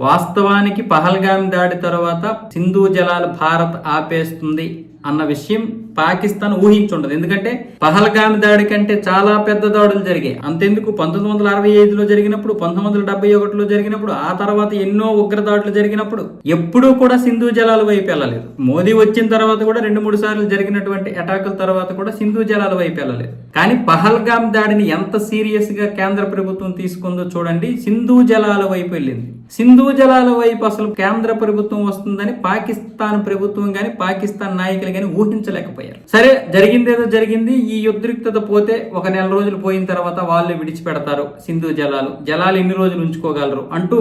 వాస్తవానికి పహల్గాం దాడి తర్వాత సింధు జలాలు భారత్ ఆపేస్తుంది అన్న విషయం పాకిస్తాన్ ఊహించుండదు. ఎందుకంటే పహల్గామి దాడి కంటే చాలా పెద్ద దాడులు జరిగాయి. అంతెందుకు? పంతొమ్మిది వందల అరవై ఐదులో జరిగినప్పుడు పంతొమ్మిది వందల డెబ్బై ఒకటిలో జరిగినప్పుడు ఆ తర్వాత ఎన్నో ఉగ్ర దాడులు జరిగినప్పుడు ఎప్పుడూ కూడా సింధు జలాల వైపు వెళ్ళలేదు. మోదీ వచ్చిన తర్వాత కూడా రెండు మూడు సార్లు జరిగినటువంటి అటాకుల తర్వాత కూడా సింధు జలాల వైపు వెళ్ళలేదు. కానీ పహల్గామ్ దాడిని ఎంత సీరియస్గా కేంద్ర ప్రభుత్వం తీసుకుందో చూడండి సింధు జలాల వైపు వెళ్ళింది. సింధు జలాల వైపు అసలు కేంద్ర ప్రభుత్వం వస్తుందని పాకిస్తాన్ ప్రభుత్వం కానీ పాకిస్తాన్ నాయకులు కానీ ఊహించలేకపోయారు. సరే జరిగిందేదో జరిగింది ఈ ఉద్రిక్తత పోతే ఒక నెల రోజులు పోయిన తర్వాత వాళ్ళు విడిచిపెడతారు సింధు జలాలు. జలాలు ఎన్ని రోజులు ఉంచుకోగలరు అంటూ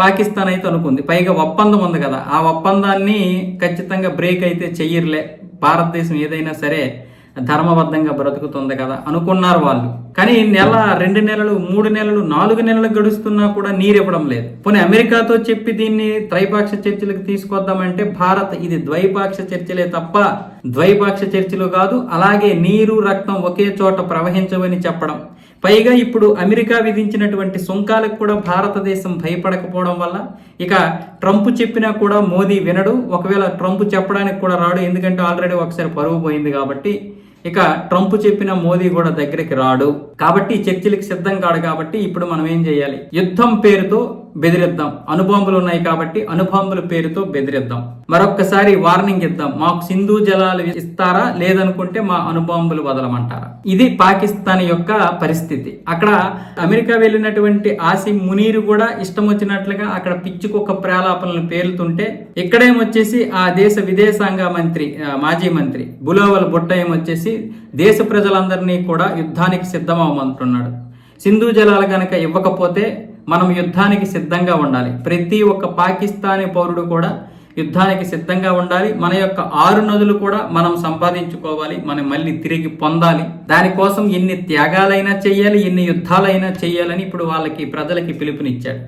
పాకిస్తాన్ అయితే అనుకుంది. పైగా ఒప్పందం ఉంది కదా ఆ ఒప్పందాన్ని ఖచ్చితంగా బ్రేక్ అయితే చెయ్యర్లే. భారతదేశం ఏదైనా సరే ధర్మబద్ధంగా బ్రతుకుతుంది కదా అనుకున్నారు వాళ్ళు. కానీ నెల రెండు నెలలు మూడు నెలలు నాలుగు నెలలు గడుస్తున్నా కూడా నీరు ఇవ్వడం లేదు. పోనీ అమెరికాతో చెప్పి దీన్ని త్రైపాక్ష చర్చలకు తీసుకొద్దామంటే భారత్ ఇది ద్వైపాక్ష చర్చలే తప్ప ద్వైపాక్ష చర్చలు కాదు అలాగే నీరు రక్తం ఒకే చోట ప్రవహించవని చెప్పడం. పైగా ఇప్పుడు అమెరికా విధించినటువంటి సుంకాలకు కూడా భారతదేశం భయపడకపోవడం వల్ల ఇక ట్రంప్ చెప్పినా కూడా మోదీ వినడు. ఒకవేళ ట్రంప్ చెప్పడానికి కూడా రాడు ఎందుకంటే ఆల్రెడీ ఒకసారి పరువు పోయింది కాబట్టి ఇక ట్రంప్ చెప్పిన మోదీ కూడా దగ్గరికి రాడు. కాబట్టి చర్చలకు సిద్ధం కాడు కాబట్టి ఇప్పుడు మనం ఏం చేయాలి? యుద్ధం పేరుతో బెదిరిద్దాం. అణుబాంబులు ఉన్నాయి కాబట్టి అణుబాంబుల పేరుతో బెదిరిద్దాం. మరొక్కసారి వార్నింగ్ ఇద్దాం. మాకు సింధు జలాలు ఇస్తారా లేదనుకుంటే మా అణుబాంబులు వదలమంటారా? ఇది పాకిస్తాన్ యొక్క పరిస్థితి. అక్కడ అమెరికా వెళ్ళినటువంటి ఆసిమ్ మునీర్ కూడా ఇష్టం వచ్చినట్లుగా అక్కడ పిచ్చుకొక్క ప్రాలాపనలు పేలుతుంటే ఇక్కడేమొచ్చేసి ఆ దేశ విదేశాంగ మంత్రి మాజీ మంత్రి బులోవల్ బుట్ట ఏమొచ్చేసి దేశ ప్రజలందరినీ కూడా యుద్ధానికి సిద్ధమవమంటున్నాడు సింధు జలాలు కనుక ఇవ్వకపోతే మనం యుద్ధానికి సిద్ధంగా ఉండాలి. ప్రతి ఒక్క పాకిస్తానీ పౌరుడు కూడా యుద్ధానికి సిద్ధంగా ఉండాలి. మన యొక్క ఆరు నదులు కూడా మనం సంపాదించుకోవాలి. మనం మళ్ళీ తిరిగి పొందాలి. దానికోసం ఎన్ని త్యాగాలైనా చేయాలి ఎన్ని యుద్ధాలైనా చేయాలని ఇప్పుడు వాళ్ళకి ప్రజలకి పిలుపునిచ్చాడు.